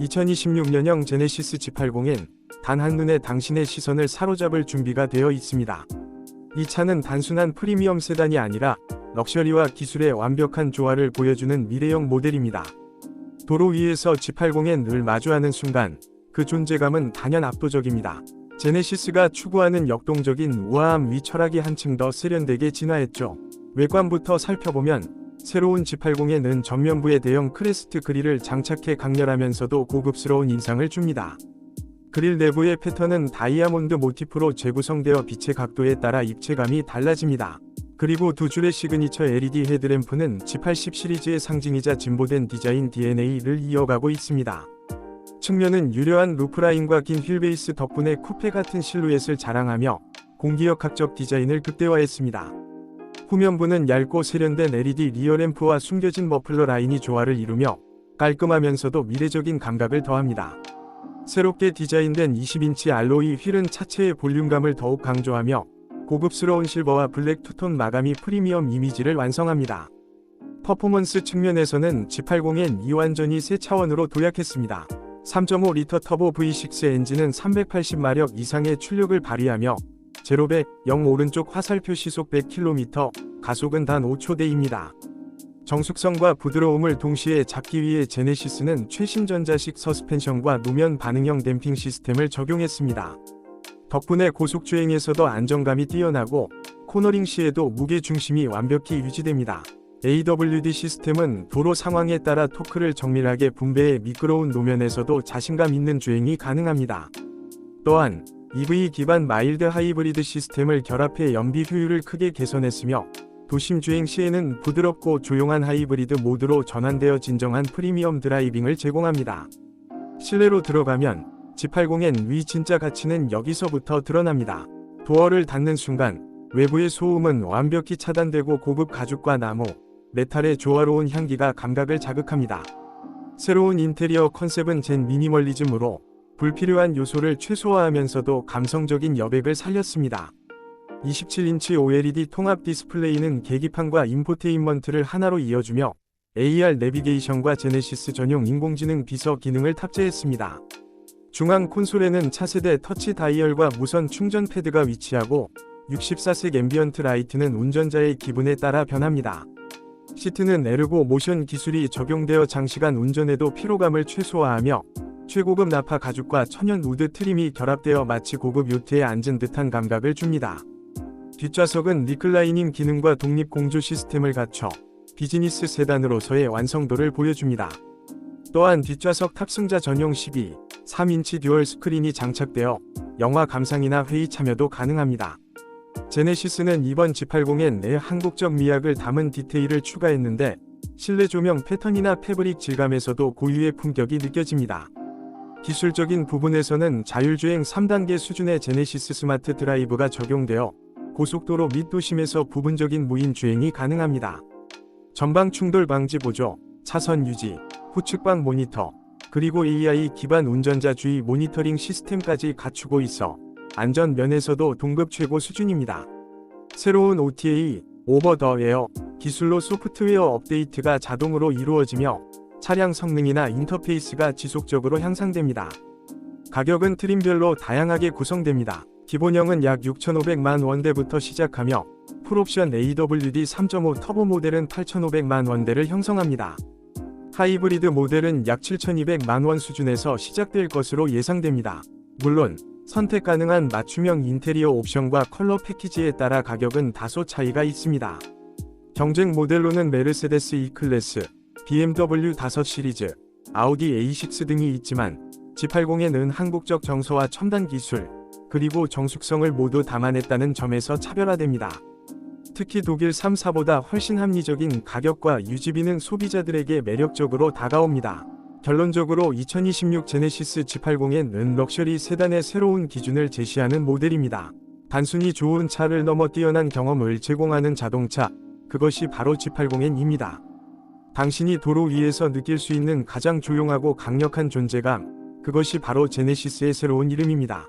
2026년형 제네시스 G80엔 단 한눈에 당신의 시선을 사로잡을 준비가 되어 있습니다. 이 차는 단순한 프리미엄 세단이 아니라 럭셔리와 기술의 완벽한 조화를 보여주는 미래형 모델입니다. 도로 위에서 G80엔 늘 마주하는 순간 그 존재감은 단연 압도적입니다. 제네시스가 추구하는 역동적인 우아함 위 철학이 한층 더 세련되게 진화했죠. 외관부터 살펴보면 새로운 G80에는 전면부에 대형 크레스트 그릴을 장착해 강렬하면서도 고급스러운 인상을 줍니다. 그릴 내부의 패턴은 다이아몬드 모티프로 재구성되어 빛의 각도에 따라 입체감이 달라집니다. 그리고 두 줄의 시그니처 LED 헤드램프는 G80 시리즈의 상징이자 진보된 디자인 DNA를 이어가고 있습니다. 측면은 유려한 루프라인과 긴 휠베이스 덕분에 쿠페 같은 실루엣을 자랑하며 공기역학적 디자인을 극대화했습니다. 후면부는 얇고 세련된 LED 리어램프와 숨겨진 머플러 라인이 조화를 이루며 깔끔하면서도 미래적인 감각을 더합니다. 새롭게 디자인된 20인치 알로이 휠은 차체의 볼륨감을 더욱 강조하며 고급스러운 실버와 블랙 투톤 마감이 프리미엄 이미지를 완성합니다. 퍼포먼스 측면에서는 G80엔 이 완전히 새 차원으로 도약했습니다. 3.5리터 터보 V6 엔진은 380마력 이상의 출력을 발휘하며 제로백 0 오른쪽 화살표 시속 100km, 가속은 단 5초대입니다. 정숙성과 부드러움을 동시에 잡기 위해 제네시스는 최신 전자식 서스펜션과 노면 반응형 댐핑 시스템을 적용했습니다. 덕분에 고속주행에서도 안정감이 뛰어나고 코너링 시에도 무게 중심이 완벽히 유지됩니다. AWD 시스템은 도로 상황에 따라 토크를 정밀하게 분배해 미끄러운 노면에서도 자신감 있는 주행이 가능합니다. 또한 EV 기반 마일드 하이브리드 시스템을 결합해 연비 효율을 크게 개선했으며 도심 주행 시에는 부드럽고 조용한 하이브리드 모드로 전환되어 진정한 프리미엄 드라이빙을 제공합니다. 실내로 들어가면 G80엔 위 진짜 가치는 여기서부터 드러납니다. 도어를 닫는 순간 외부의 소음은 완벽히 차단되고 고급 가죽과 나무, 메탈의 조화로운 향기가 감각을 자극합니다. 새로운 인테리어 컨셉은 젠 미니멀리즘으로 불필요한 요소를 최소화하면서도 감성적인 여백을 살렸습니다. 27인치 OLED 통합 디스플레이는 계기판과 인포테인먼트를 하나로 이어주며 AR 내비게이션과 제네시스 전용 인공지능 비서 기능을 탑재했습니다. 중앙 콘솔에는 차세대 터치 다이얼과 무선 충전 패드가 위치하고 64색 앰비언트 라이트는 운전자의 기분에 따라 변합니다. 시트는 에르고 모션 기술이 적용되어 장시간 운전에도 피로감을 최소화하며 최고급 나파 가죽과 천연 우드 트림이 결합되어 마치 고급 요트에 앉은 듯한 감각을 줍니다. 뒷좌석은 리클라이닝 기능과 독립 공조 시스템을 갖춰 비즈니스 세단으로서의 완성도를 보여줍니다. 또한 뒷좌석 탑승자 전용 12, 3인치 듀얼 스크린이 장착되어 영화 감상이나 회의 참여도 가능합니다. 제네시스는 이번 G80엔 내 한국적 미학을 담은 디테일을 추가했는데 실내 조명 패턴이나 패브릭 질감에서도 고유의 품격이 느껴집니다. 기술적인 부분에서는 자율주행 3단계 수준의 제네시스 스마트 드라이브가 적용되어 고속도로 및 도심에서 부분적인 무인 주행이 가능합니다. 전방 충돌 방지 보조, 차선 유지, 후측방 모니터, 그리고 AI 기반 운전자 주의 모니터링 시스템까지 갖추고 있어 안전 면에서도 동급 최고 수준입니다. 새로운 OTA, 오버 더 에어 기술로 소프트웨어 업데이트가 자동으로 이루어지며 차량 성능이나 인터페이스가 지속적으로 향상됩니다. 가격은 트림별로 다양하게 구성됩니다. 기본형은 약 6,500만 원대부터 시작하며 풀옵션 AWD 3.5 터보 모델은 8,500만 원대를 형성합니다. 하이브리드 모델은 약 7,200만 원 수준에서 시작될 것으로 예상됩니다. 물론 선택 가능한 맞춤형 인테리어 옵션과 컬러 패키지에 따라 가격은 다소 차이가 있습니다. 경쟁 모델로는 메르세데스 E클래스, BMW 5 시리즈, 아우디 A6 등이 있지만 G80에는 한국적 정서와 첨단 기술, 그리고 정숙성을 모두 담아냈다는 점에서 차별화됩니다. 특히 독일 3사보다 훨씬 합리적인 가격과 유지비는 소비자들에게 매력적으로 다가옵니다. 결론적으로 2026 제네시스 G80은 럭셔리 세단의 새로운 기준을 제시하는 모델입니다. 단순히 좋은 차를 넘어 뛰어난 경험을 제공하는 자동차, 그것이 바로 G80N입니다. 당신이 도로 위에서 느낄 수 있는 가장 조용하고 강력한 존재감, 그것이 바로 제네시스의 새로운 이름입니다.